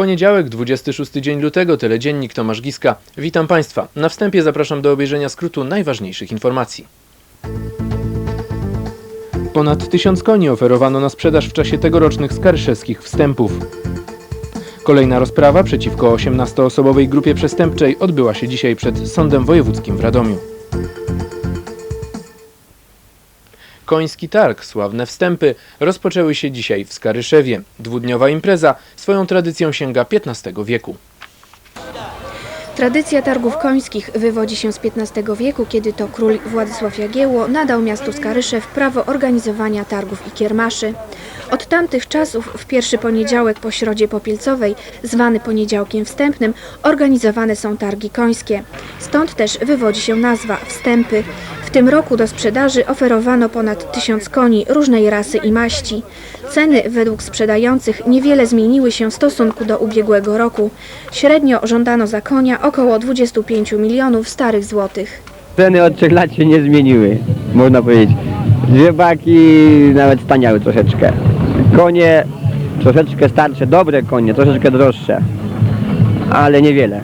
Poniedziałek, 26 dzień lutego, teledziennik Tomasz Giska. Witam Państwa. Na wstępie zapraszam do obejrzenia skrótu najważniejszych informacji. Ponad tysiąc koni oferowano na sprzedaż w czasie tegorocznych skaryszewskich wstępów. Kolejna rozprawa przeciwko 18-osobowej grupie przestępczej odbyła się dzisiaj przed Sądem Wojewódzkim w Radomiu. Koński Targ, sławne wstępy, rozpoczęły się dzisiaj w Skaryszewie. Dwudniowa impreza swoją tradycją sięga XV wieku. Tradycja targów końskich wywodzi się z XV wieku, kiedy to król Władysław Jagiełło nadał miastu Skaryszew prawo organizowania targów i kiermaszy. Od tamtych czasów w pierwszy poniedziałek po środzie popielcowej, zwany poniedziałkiem wstępnym, organizowane są targi końskie. Stąd też wywodzi się nazwa wstępy. W tym roku do sprzedaży oferowano ponad tysiąc koni różnej rasy i maści. Ceny według sprzedających niewiele zmieniły się w stosunku do ubiegłego roku. Średnio żądano za konia około 25 milionów starych złotych. Ceny od trzech lat się nie zmieniły, można powiedzieć. Żybaki nawet staniały troszeczkę. Konie troszeczkę starsze, dobre konie, troszeczkę droższe, ale niewiele.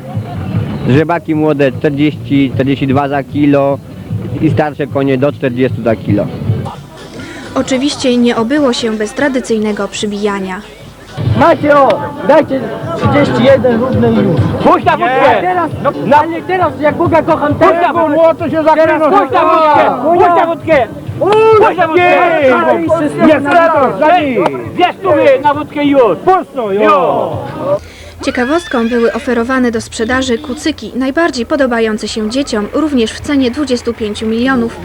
Żybaki młode 40-42 za kilo i starsze konie do 40 za kilo. Oczywiście nie obyło się bez tradycyjnego przybijania. Macie o, dajcie 31 równe i już. Puść na A teraz, no, ale teraz jak Boga kocham, teraz, Puść na młoto się Teraz puść na wódkę! Puść na wódkę! Puść na wódkę! Nie wkradł, za. Dwie stówy na wódkę już! Pusto, jo. Ciekawostką były oferowane do sprzedaży kucyki, najbardziej podobające się dzieciom, również w cenie 25 milionów.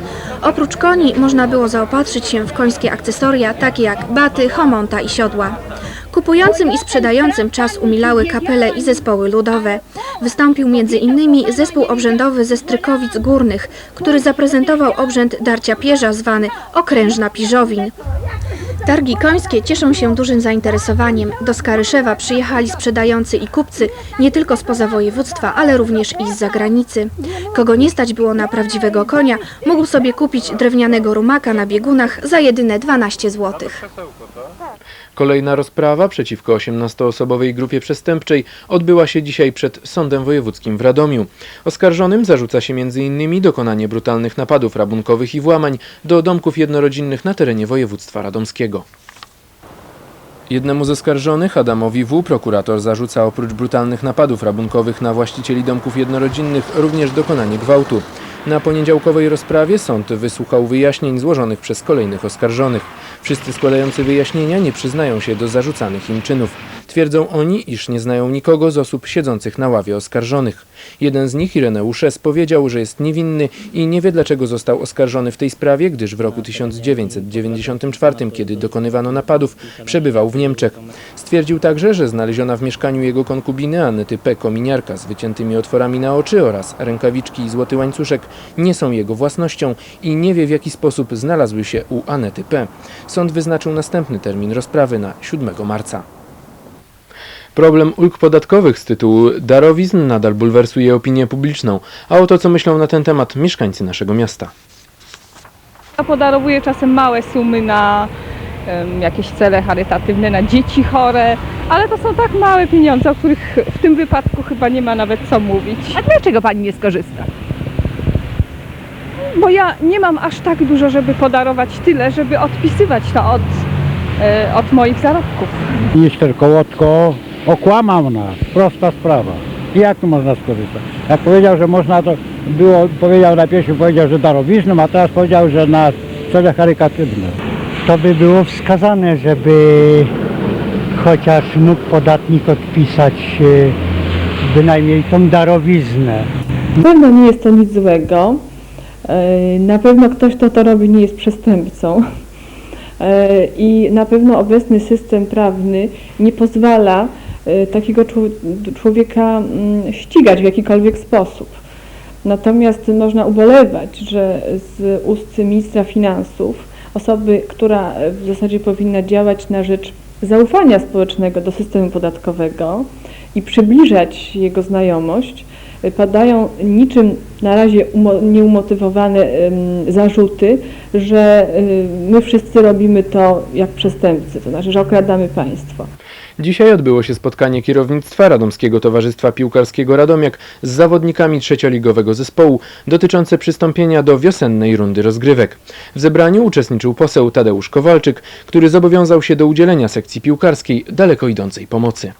Oprócz koni można było zaopatrzyć się w końskie akcesoria, takie jak baty, homonta i siodła. Kupującym i sprzedającym czas umilały kapele i zespoły ludowe. Wystąpił m.in. zespół obrzędowy ze Strykowic Górnych, który zaprezentował obrzęd darcia pierza zwany Okrężna Piżowin. Targi końskie cieszą się dużym zainteresowaniem. Do Skaryszewa przyjechali sprzedający i kupcy nie tylko spoza województwa, ale również i z zagranicy. Kogo nie stać było na prawdziwego konia, mógł sobie kupić drewnianego rumaka na biegunach za jedyne 12 zł. Kolejna rozprawa przeciwko 18-osobowej grupie przestępczej odbyła się dzisiaj przed Sądem Wojewódzkim w Radomiu. Oskarżonym zarzuca się m.in. dokonanie brutalnych napadów rabunkowych i włamań do domków jednorodzinnych na terenie województwa radomskiego. Jednemu z oskarżonych, Adamowi W., prokurator zarzuca oprócz brutalnych napadów rabunkowych na właścicieli domków jednorodzinnych również dokonanie gwałtu. Na poniedziałkowej rozprawie sąd wysłuchał wyjaśnień złożonych przez kolejnych oskarżonych. Wszyscy składający wyjaśnienia nie przyznają się do zarzucanych im czynów. Twierdzą oni, iż nie znają nikogo z osób siedzących na ławie oskarżonych. Jeden z nich, Ireneusz S., powiedział, że jest niewinny i nie wie dlaczego został oskarżony w tej sprawie, gdyż w roku 1994, kiedy dokonywano napadów, przebywał w Niemczech. Stwierdził także, że znaleziona w mieszkaniu jego konkubiny Anety P. kominiarka z wyciętymi otworami na oczy oraz rękawiczki i złoty łańcuszek nie są jego własnością i nie wie w jaki sposób znalazły się u Anety P. Sąd wyznaczył następny termin rozprawy na 7 marca. Problem ulg podatkowych z tytułu darowizn nadal bulwersuje opinię publiczną, a oto co myślą na ten temat mieszkańcy naszego miasta. Ja podarowuję czasem małe sumy na em, jakieś cele charytatywne, na dzieci chore, ale to są tak małe pieniądze, o których w tym wypadku chyba nie ma nawet co mówić. A dlaczego pani nie skorzysta? Bo ja nie mam aż tak dużo, żeby podarować tyle, żeby odpisywać to od, e, od moich zarobków. Minister Kołotko okłamał nas. Prosta sprawa. I jak tu można skorzystać? Jak powiedział, że można to było, powiedział najpierw powiedział, że darowizną, a teraz powiedział, że na cele charytatywne. To by było wskazane, żeby chociaż mógł podatnik odpisać e, bynajmniej tą darowiznę. Na pewno nie jest to nic złego. E, Na pewno ktoś, kto to robi, nie jest przestępcą. E, I na pewno obecny system prawny nie pozwala takiego czł- człowieka mm, ścigać w jakikolwiek sposób. Natomiast można ubolewać, że z ust ministra finansów, osoby, która w zasadzie powinna działać na rzecz zaufania społecznego do systemu podatkowego i przybliżać jego znajomość, y, padają niczym na razie umo- nieumotywowane zarzuty, że y, my wszyscy robimy to jak przestępcy, to znaczy, że okradamy państwo. Dzisiaj odbyło się spotkanie kierownictwa Radomskiego Towarzystwa Piłkarskiego Radomiak z zawodnikami trzecioligowego zespołu dotyczące przystąpienia do wiosennej rundy rozgrywek. W zebraniu uczestniczył poseł Tadeusz Kowalczyk, który zobowiązał się do udzielenia sekcji piłkarskiej daleko idącej pomocy.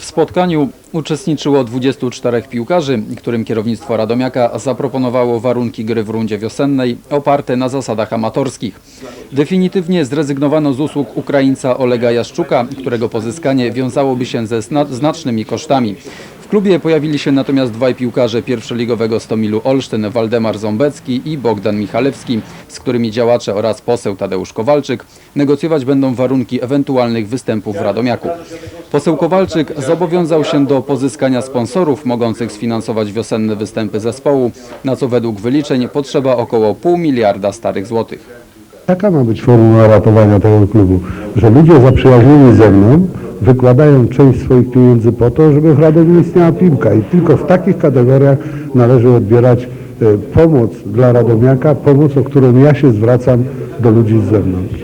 W spotkaniu uczestniczyło 24 piłkarzy, którym kierownictwo Radomiaka zaproponowało warunki gry w rundzie wiosennej oparte na zasadach amatorskich. Definitywnie zrezygnowano z usług Ukraińca Olega Jaszczuka, którego pozyskanie wiązałoby się ze zna- znacznymi kosztami. Klubie pojawili się natomiast dwaj piłkarze pierwszoligowego Stomilu Olsztyn, Waldemar Ząbecki i Bogdan Michalewski, z którymi działacze oraz poseł Tadeusz Kowalczyk negocjować będą warunki ewentualnych występów w Radomiaku. Poseł Kowalczyk zobowiązał się do pozyskania sponsorów mogących sfinansować wiosenne występy zespołu, na co według wyliczeń potrzeba około pół miliarda starych złotych. Taka ma być formuła ratowania tego klubu, że ludzie zaprzyjaźnieni ze mną wykładają część swoich pieniędzy po to, żeby w Radomiu istniała piłka i tylko w takich kategoriach należy odbierać e, pomoc dla Radomiaka, pomoc, o którą ja się zwracam do ludzi z zewnątrz.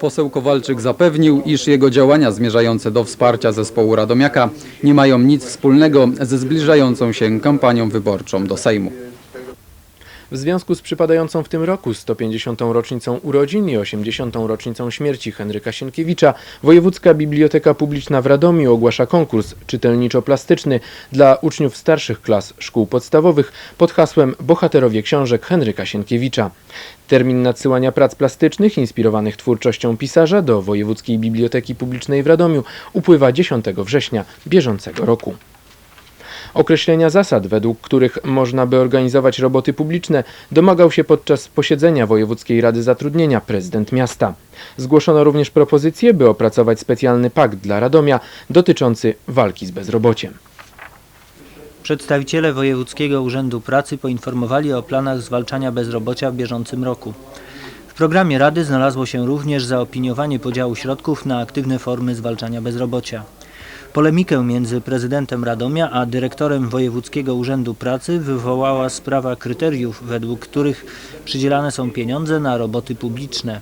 Poseł Kowalczyk zapewnił, iż jego działania zmierzające do wsparcia zespołu Radomiaka nie mają nic wspólnego ze zbliżającą się kampanią wyborczą do Sejmu. W związku z przypadającą w tym roku 150. rocznicą urodzin i 80. rocznicą śmierci Henryka Sienkiewicza, Wojewódzka Biblioteka Publiczna w Radomiu ogłasza konkurs czytelniczo-plastyczny dla uczniów starszych klas szkół podstawowych pod hasłem Bohaterowie książek Henryka Sienkiewicza. Termin nadsyłania prac plastycznych inspirowanych twórczością pisarza do Wojewódzkiej Biblioteki Publicznej w Radomiu upływa 10 września bieżącego roku. Określenia zasad, według których można by organizować roboty publiczne, domagał się podczas posiedzenia Wojewódzkiej Rady Zatrudnienia prezydent miasta. Zgłoszono również propozycję, by opracować specjalny pakt dla Radomia dotyczący walki z bezrobociem. Przedstawiciele Wojewódzkiego Urzędu Pracy poinformowali o planach zwalczania bezrobocia w bieżącym roku. W programie Rady znalazło się również zaopiniowanie podziału środków na aktywne formy zwalczania bezrobocia. Polemikę między prezydentem Radomia a dyrektorem Wojewódzkiego Urzędu Pracy wywołała sprawa kryteriów, według których przydzielane są pieniądze na roboty publiczne.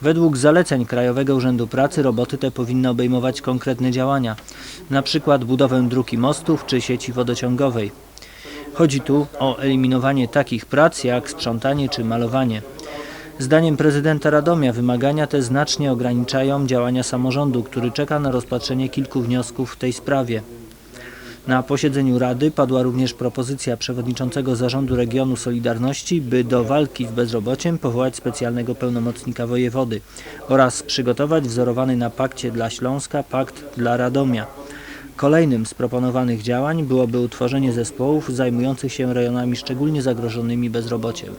Według zaleceń Krajowego Urzędu Pracy roboty te powinny obejmować konkretne działania, przykład budowę dróg i mostów czy sieci wodociągowej. Chodzi tu o eliminowanie takich prac jak sprzątanie czy malowanie. Zdaniem prezydenta Radomia wymagania te znacznie ograniczają działania samorządu, który czeka na rozpatrzenie kilku wniosków w tej sprawie. Na posiedzeniu Rady padła również propozycja przewodniczącego Zarządu Regionu Solidarności, by do walki z bezrobociem powołać specjalnego pełnomocnika wojewody oraz przygotować wzorowany na pakcie dla Śląska pakt dla Radomia. Kolejnym z proponowanych działań byłoby utworzenie zespołów zajmujących się rejonami szczególnie zagrożonymi bezrobociem.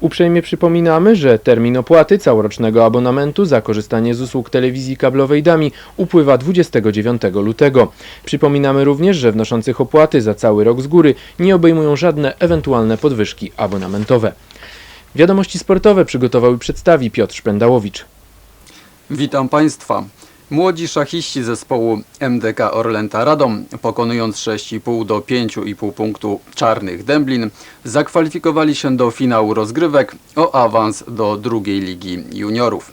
Uprzejmie przypominamy, że termin opłaty całorocznego abonamentu za korzystanie z usług telewizji kablowej DAMI upływa 29 lutego. Przypominamy również, że wnoszących opłaty za cały rok z góry nie obejmują żadne ewentualne podwyżki abonamentowe. Wiadomości sportowe przygotował i przedstawi Piotr Szpendałowicz. Witam Państwa. Młodzi szachiści zespołu MDK Orlęta Radom, pokonując 6,5 do 5,5 punktu czarnych Dęblin, zakwalifikowali się do finału rozgrywek o awans do drugiej ligi juniorów.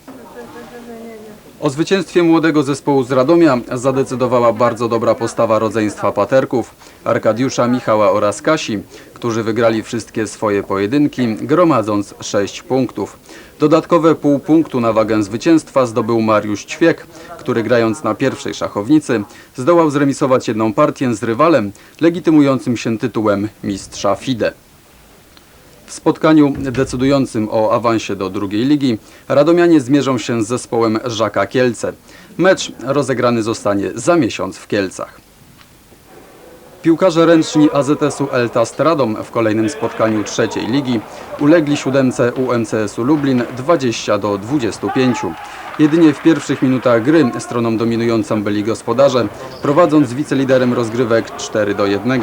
O zwycięstwie młodego zespołu z Radomia zadecydowała bardzo dobra postawa rodzeństwa Paterków, Arkadiusza, Michała oraz Kasi, którzy wygrali wszystkie swoje pojedynki, gromadząc 6 punktów. Dodatkowe pół punktu na wagę zwycięstwa zdobył Mariusz Ćwiek, który grając na pierwszej szachownicy zdołał zremisować jedną partię z rywalem, legitymującym się tytułem mistrza FIDE. W spotkaniu decydującym o awansie do drugiej ligi Radomianie zmierzą się z zespołem Żaka Kielce. Mecz rozegrany zostanie za miesiąc w Kielcach. Piłkarze ręczni AZS-u Eltas Radom w kolejnym spotkaniu trzeciej ligi ulegli siódemce UMCS-u Lublin 20 do 25. Jedynie w pierwszych minutach gry stroną dominującą byli gospodarze, prowadząc wiceliderem rozgrywek 4 do 1.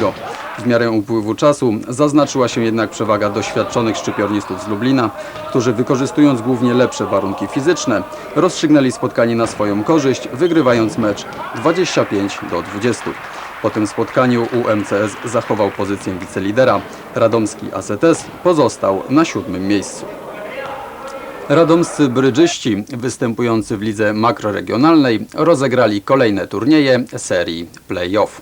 W miarę upływu czasu zaznaczyła się jednak przewaga doświadczonych szczypiornistów z Lublina, którzy wykorzystując głównie lepsze warunki fizyczne, rozstrzygnęli spotkanie na swoją korzyść, wygrywając mecz 25 do 20. Po tym spotkaniu UMCS zachował pozycję wicelidera. Radomski AZS pozostał na siódmym miejscu. Radomscy brydżyści występujący w lidze makroregionalnej rozegrali kolejne turnieje serii play-off.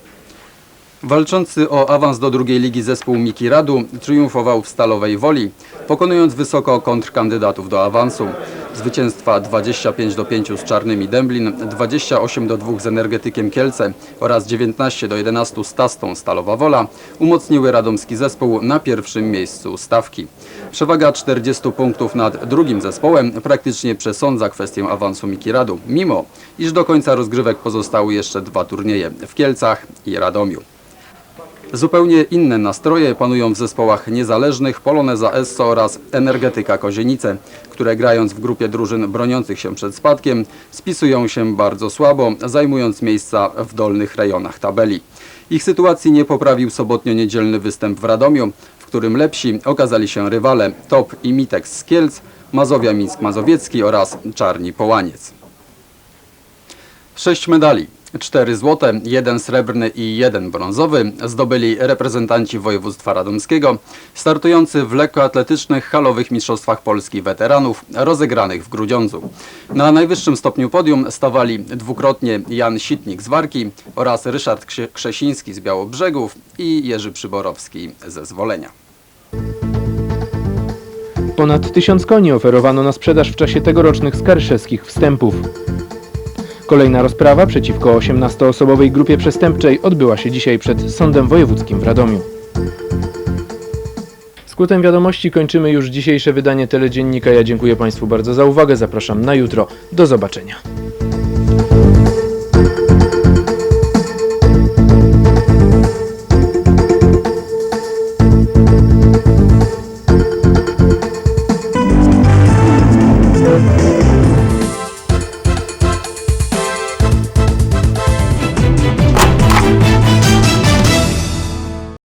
Walczący o awans do drugiej ligi zespół Miki Radu triumfował w Stalowej Woli, pokonując wysoko kontrkandydatów do awansu. Zwycięstwa 25 do 5 z Czarnymi Dęblin, 28 do 2 z Energetykiem Kielce oraz 19 do 11 z Tastą Stalowa Wola umocniły radomski zespół na pierwszym miejscu stawki. Przewaga 40 punktów nad drugim zespołem praktycznie przesądza kwestię awansu Miki Radu, mimo iż do końca rozgrywek pozostały jeszcze dwa turnieje w Kielcach i Radomiu. Zupełnie inne nastroje panują w zespołach niezależnych Poloneza Esso oraz Energetyka Kozienice, które grając w grupie drużyn broniących się przed spadkiem spisują się bardzo słabo, zajmując miejsca w dolnych rejonach tabeli. Ich sytuacji nie poprawił sobotnio-niedzielny występ w Radomiu, w którym lepsi okazali się rywale Top i Mitex z Kielc, Mazowia Mińsk Mazowiecki oraz Czarni Połaniec. Sześć medali. Cztery złote, jeden srebrny i jeden brązowy zdobyli reprezentanci województwa radomskiego startujący w lekkoatletycznych halowych mistrzostwach Polski weteranów rozegranych w Grudziądzu. Na najwyższym stopniu podium stawali dwukrotnie Jan Sitnik z Warki oraz Ryszard Krze- Krzesiński z Białobrzegów i Jerzy Przyborowski ze Zwolenia. Ponad tysiąc koni oferowano na sprzedaż w czasie tegorocznych skarszewskich wstępów. Kolejna rozprawa przeciwko 18-osobowej grupie przestępczej odbyła się dzisiaj przed Sądem Wojewódzkim w Radomiu. Skrótem wiadomości kończymy już dzisiejsze wydanie Teledziennika. Ja dziękuję Państwu bardzo za uwagę. Zapraszam na jutro. Do zobaczenia.